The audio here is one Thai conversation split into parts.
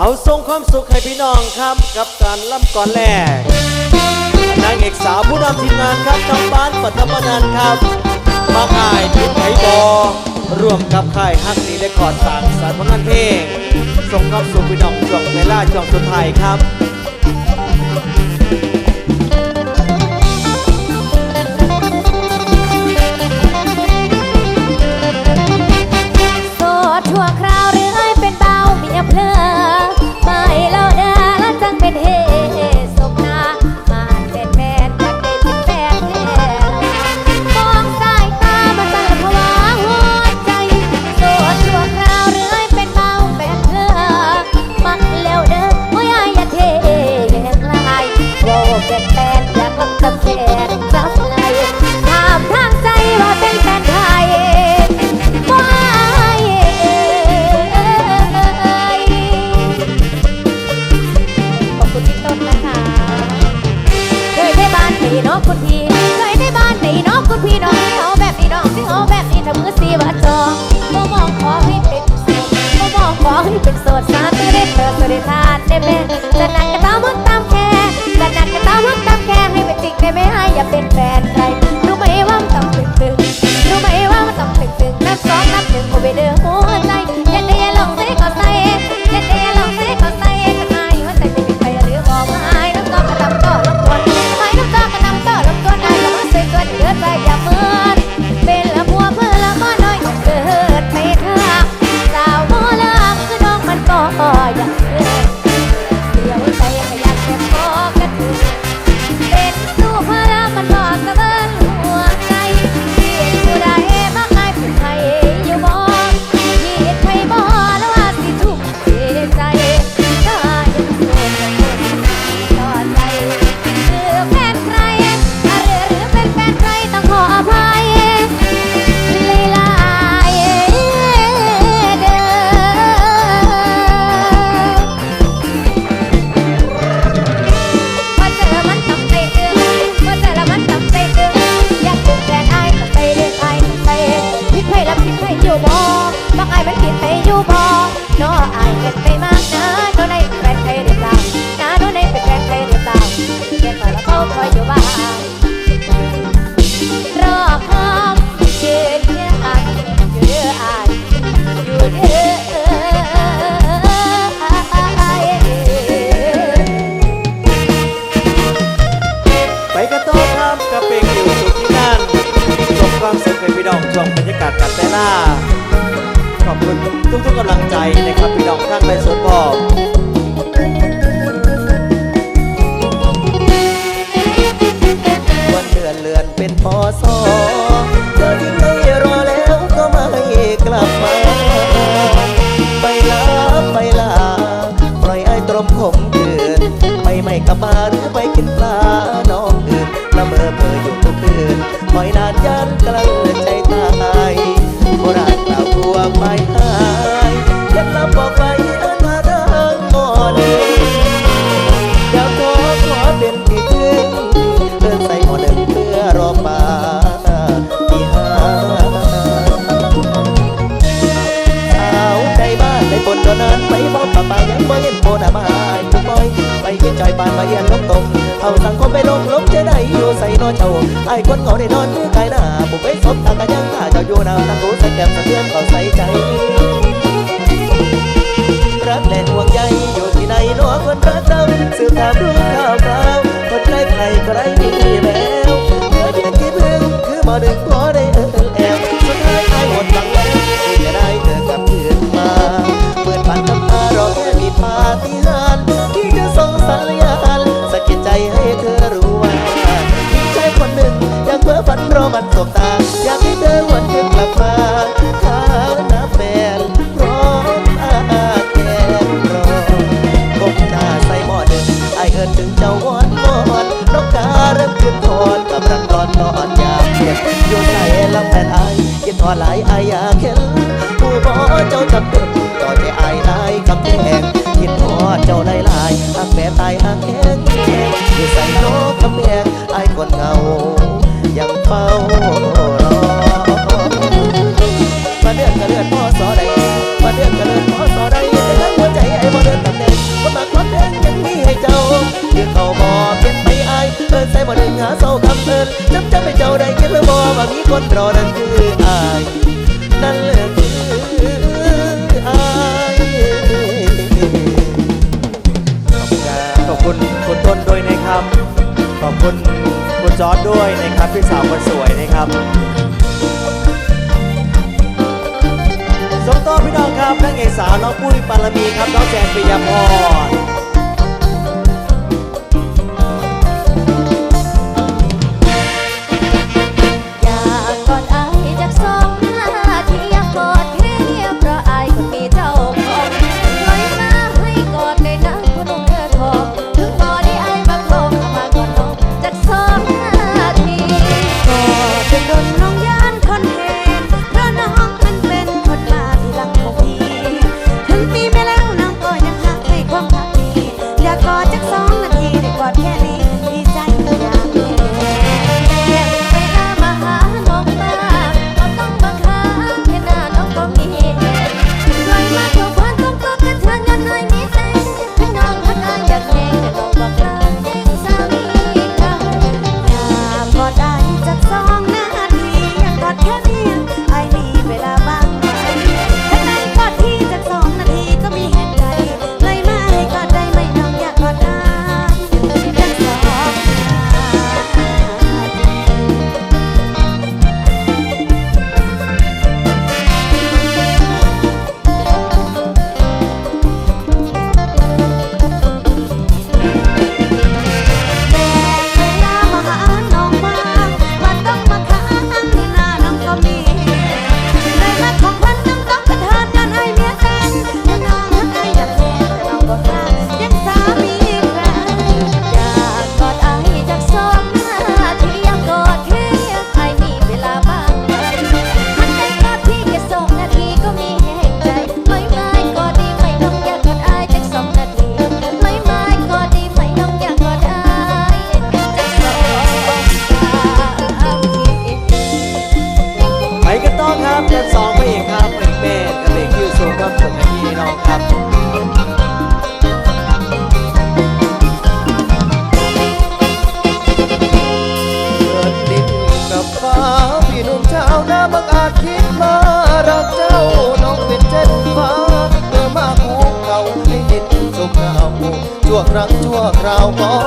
เอาส่งความสุขให้พี่น้องครับกับการล่ำก่อนแรกนางเอกสาวผู้นำทีมงานครับน้งบ้านปัตมนานครับมาค่ายทิศไหบอร่วมกับค่ายฮักนีและขอดสางสารผลงานเพลงส่งความสุขพี่น้องช่งเวลาช่วงสุดท้ายครับ เธอสวัสดีค่ะเด้แม่จะนั่ง ไปกินจอยปานมาเอียนลบตกเอาสังคมไปลงลบจะได้อยู่ใส่นอเจ้าไอ้คนเขาได้นอนมือไกลหน้าบุกไปสบตากันยังข้าเจ้าอยู่นาวตั้งรู้ส่แก้มสะเทือนเขาใส่ใจรักแน่นห่วงใยอยู่ที่ไหนนัวคนรักเราสืบถามรู้ข่าวคราวคนใกล้ใครใครมีแล้วเมื่อเพียงกี่เพิ่อคือมาดึงพอได้เออแอล มันสบตา อยากให้เธอวันเธอกลับมาคืทางน้ำแฟนพร้อมอาแกนร้อกบหน้าใส่หม้อหนึ่งไอเอิญถึงเจ้าวอนวอนนกกาเริ่มขึ้นทอนกำลังนอนนอนอยากเห็นอยู่ในลำแผ่นไอกินทอนหลายไออยากเห็นผู้หมอเจ้าจำเป็นต่อใจไอได้กับแพงกินทอดเจ้าหลายหลายหักแม่ตายหักแบ่ได้หาเศร้าคำเอิญน้ำจำให้เจ้าได้คิดแล้บ่ว่ามีคนรอนั่นคืออายนั่นแหละคืออายขอบคุณคุณต้นด้วยนะครับ ขอบคุณคุณจอร์ดด้วยนะครับพี่สาวคนสวยนะครับสมโตพี่น้องครับนางเอกสาวน้องปุ้ยปารมีครับน้องแจงปิยพร ครั้งชั่วคราวก็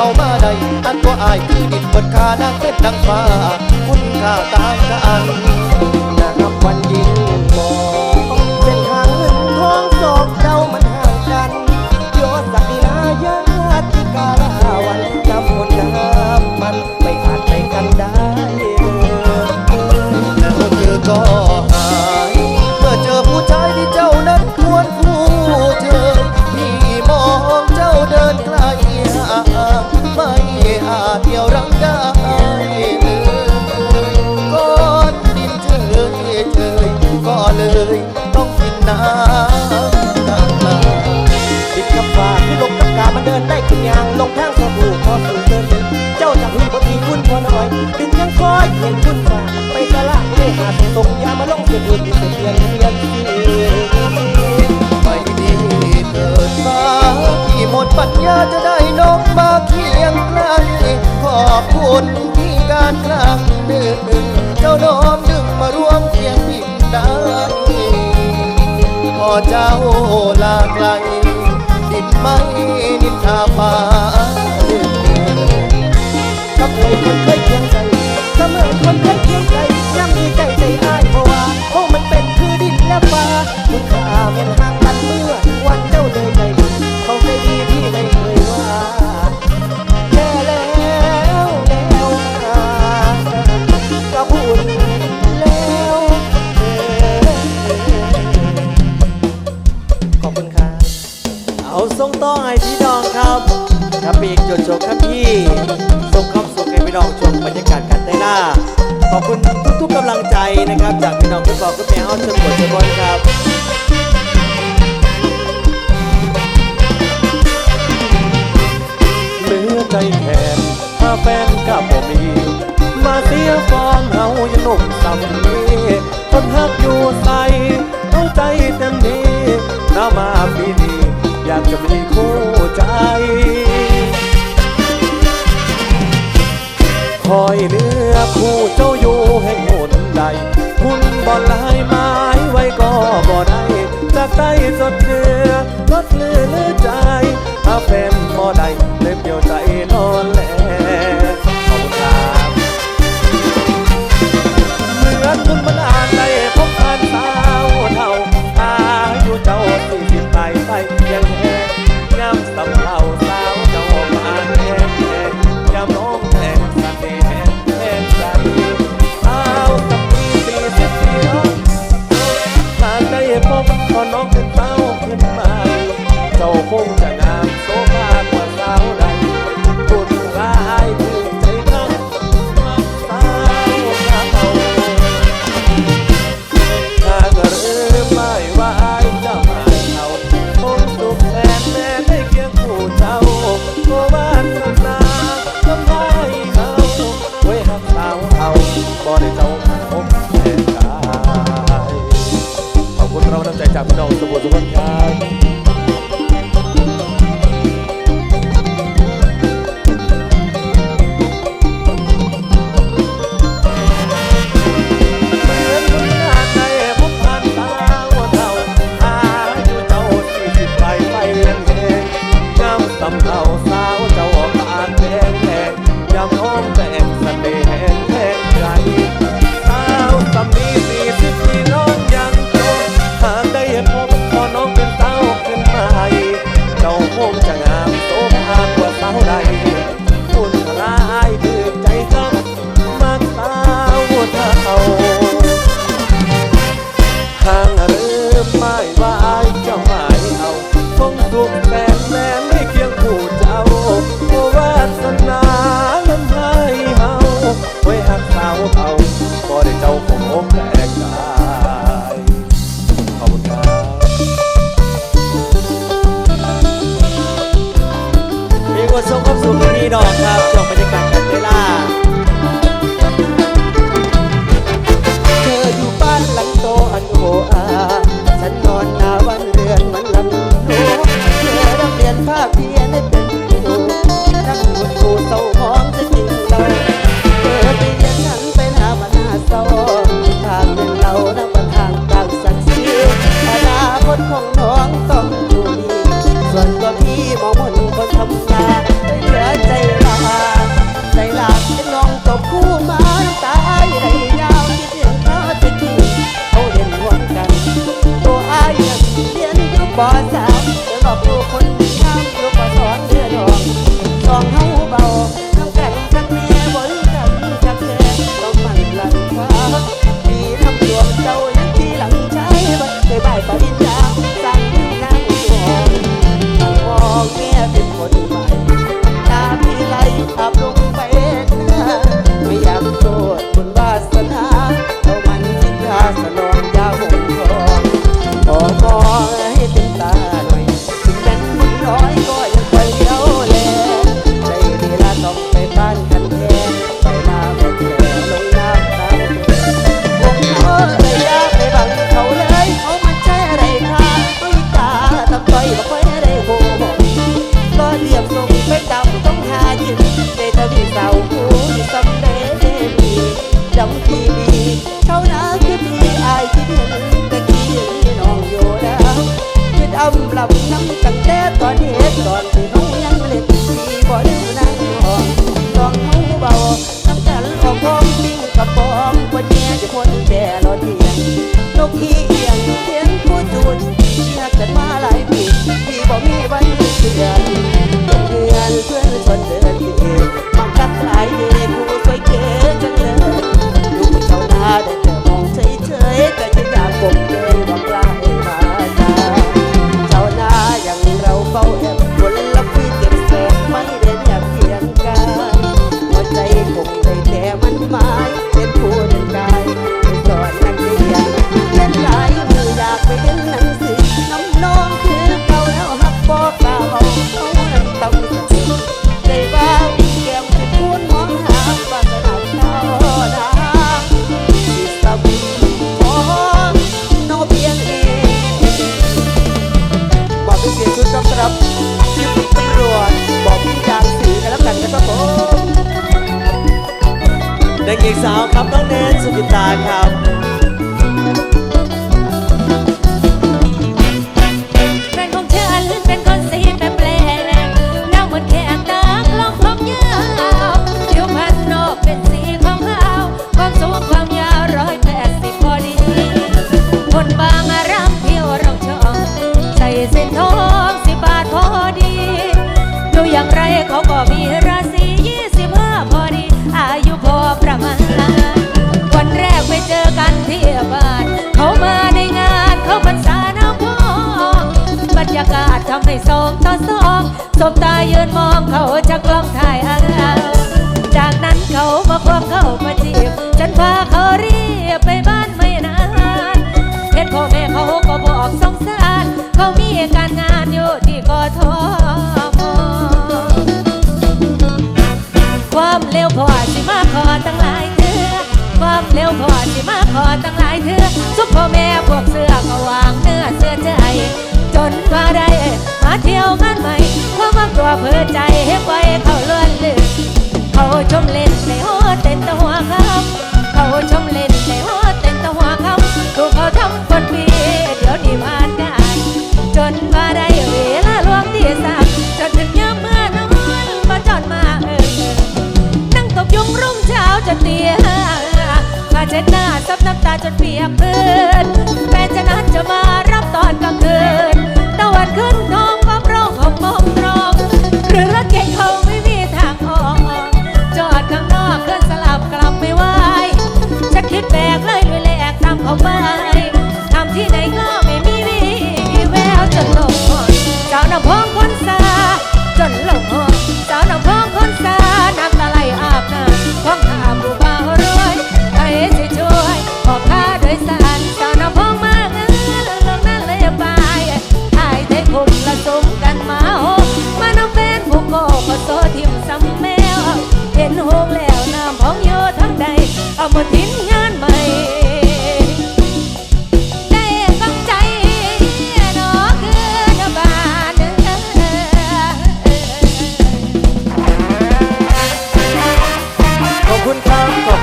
เอามาใด้อันตัวอายคือดินเปิดคานังเล็ดดังฟ้า คุณข้าตายกันนะครับวันยิง นที่การกลางเดึกเจ้าน้อมดึงมาร่วมเคียงพิมดังพอเจ้าลาไกลดินไม่นินทาป่ากับใครคนเคยเคียงใจเสมอคนเคยเคียงใจยังมีใจใจอา เพลงจดชบครับพี่ส่งความสุขให้พี่น้องชมบรรยากาศการไต้หน้าขอบคุณทุกๆกำลังใจนะครับ จากพี่น้องทุกคนทุกแม่เฮาชมบทชมบอลครับเมื่อใจแทนถ้าแฟนกับบ่มี มาเสียฟองเฮายังหนุ่มสำนีคนฮักอยู่ใสเอาใจเต็มนี้น้ามาปีนีอยากจะมีคู่ใจ คอยเนื้อคู่เจ้าอยู่แห่งหนใด คุณบ่ลายไม้ไว้ก็บ่ได้จากใต้จดเนื้อลดเลือใจถ้าแฟนบ่ได้เล็บเดียวใจนอนแล้ จากพี่น้องสมุทรสงคราม อกเป็นสีขาวขาวความสูงความยาวร้อยแปดสิบพอดีคนบางอารามเที่ยวเราชองใส่เส้นทองสิบบาทพอดีดูอย่างไร ให้สองต่อสองสบตายืนมองเขาจะกล้องถ่ายเอาจากนั้นเขามาควงเข้ามาจีบฉันพาเขารีบไปบ้านไม่นานเห็นพ่อแม่เขาก็บอกสงสารเขามีการงานอยู่ที่กอทมความเร็วพอสิมาขอตั้งหลายเถื่อความเร็วพอสิมาขอตั้งหลายเถื่อซุปพ่อแม่พวกเสื้อก็วางเนื้อเสื้อใจ นว่าได้มาเที่ยวงานใหม่ความว่ากลัวเพื่อใจให้ไว้เขาเลื่อนลืมเขาชมเล่นในหัวเต้นตะหัวคำเขาชมเล่นในหัวเต้นตะหัวคำถูกเขาทำคนพีเดี๋ยวนี้ผ่านได้จนว่าได้เวลาลวงที่สามจนถึงยามเมื่อนอนมาจอดมาเออนั่งตบยุงรุ่งเช้าจนเตียผ้าเช็ดหน้าซับน้ำตาจนเปียกพื้นแฟนจะนัดจะมา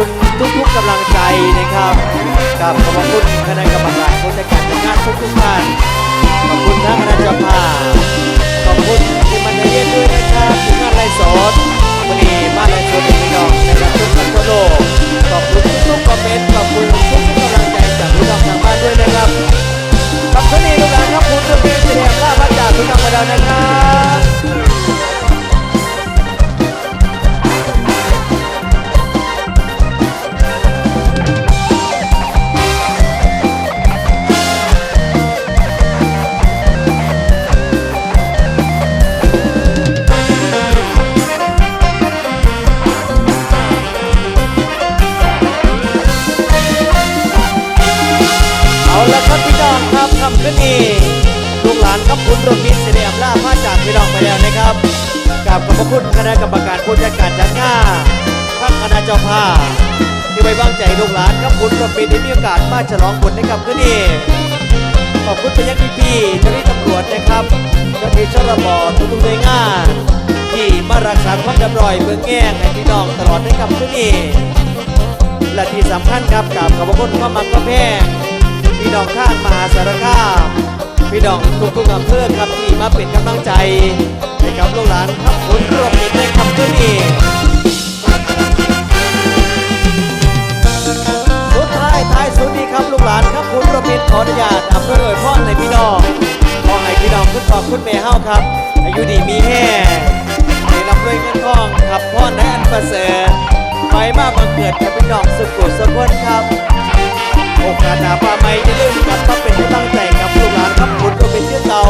คุณทุกๆกำลังใจนะครับกับขอบคุณคณะกรรมการผู้จัดการงานทุกๆท่านขอบคุณทั้งคณะเจ้าภาพขอบคุณที่มันได้เรียนด้วยนะครับที่งานไลฟ์สดวันนี้มาไลฟ์สดเป็นพี่น้องนะครับทุกคนทั่วโลกขอบคุณทุกๆคอมเมนต์ขอบคุณทุกๆกำลังใจจากพี่น้องทางบ้านด้วยนะครับครับคืนนี้ลูกหลานครับคุณจะเป็นเสียงล่าพัดจากพี่น้องมาแล้วนะครับ กับขอบพระคุณคณะกรรมการผู้จัดการจัดงานทั้งคณะเจ้าภาพที่ไว้วางใจลูกหลานครับคุณรถมิตรได้มีโอกาสมาฉลองบุญในคำขึ้นนี้ขอบคุณไปยังพี่พี่ๆเจ้าหน้าที่ตำรวจนะครับเจ้าหน้าที่ชรบทุกๆหน่วยงานที่มารักษาความเรียบร้อยเบื้องแง่งให้พี่น้องตลอดในคำขึ้นนี้และที่สำคัญครับกับขอบพระคุณความมักความแพงพี่น้องข้างมหาสารคามพี่น้องทุกๆอำเภอครับที่มาเป็นกำลังใจ กับลูกหลานครับคุณรวมมิตรในคำขึ้นนี้สุดท้ายท้ายสุดนี้ครับลูกหลานครับคุณรวมมิตรขออนุญาตอำเภอเลยพ่อในพี่น้องขอให้พี่น้องคุณพ่อคุณแม่เฮาครับ อายุดีมีแห่ให้รับด้วยเงินทองครับพ่อในอันประเสริฐไปมากมาเกิดกับพี่น้องสุขุสุขนครับโอกาสหน้าป่าไม่จะลืมกลับมาเป็นกำลังใจกับลูกหลานครับคุณก็เป็นเชื่อเตา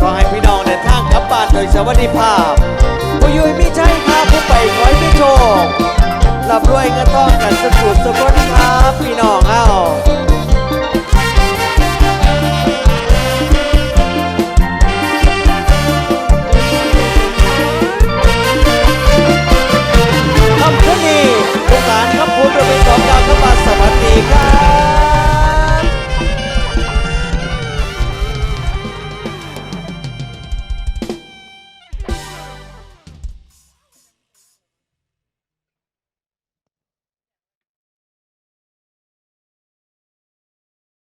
ขอให้พี่น้องเดินทางกลับบ้านโดยสวัสดิภาพ ผู้ยุยมีใจครัผู้ไปขอยพี่โชครับรวยเงินทองกันสุดสุดสมบูรณ์ครับพี่น้องเอ้า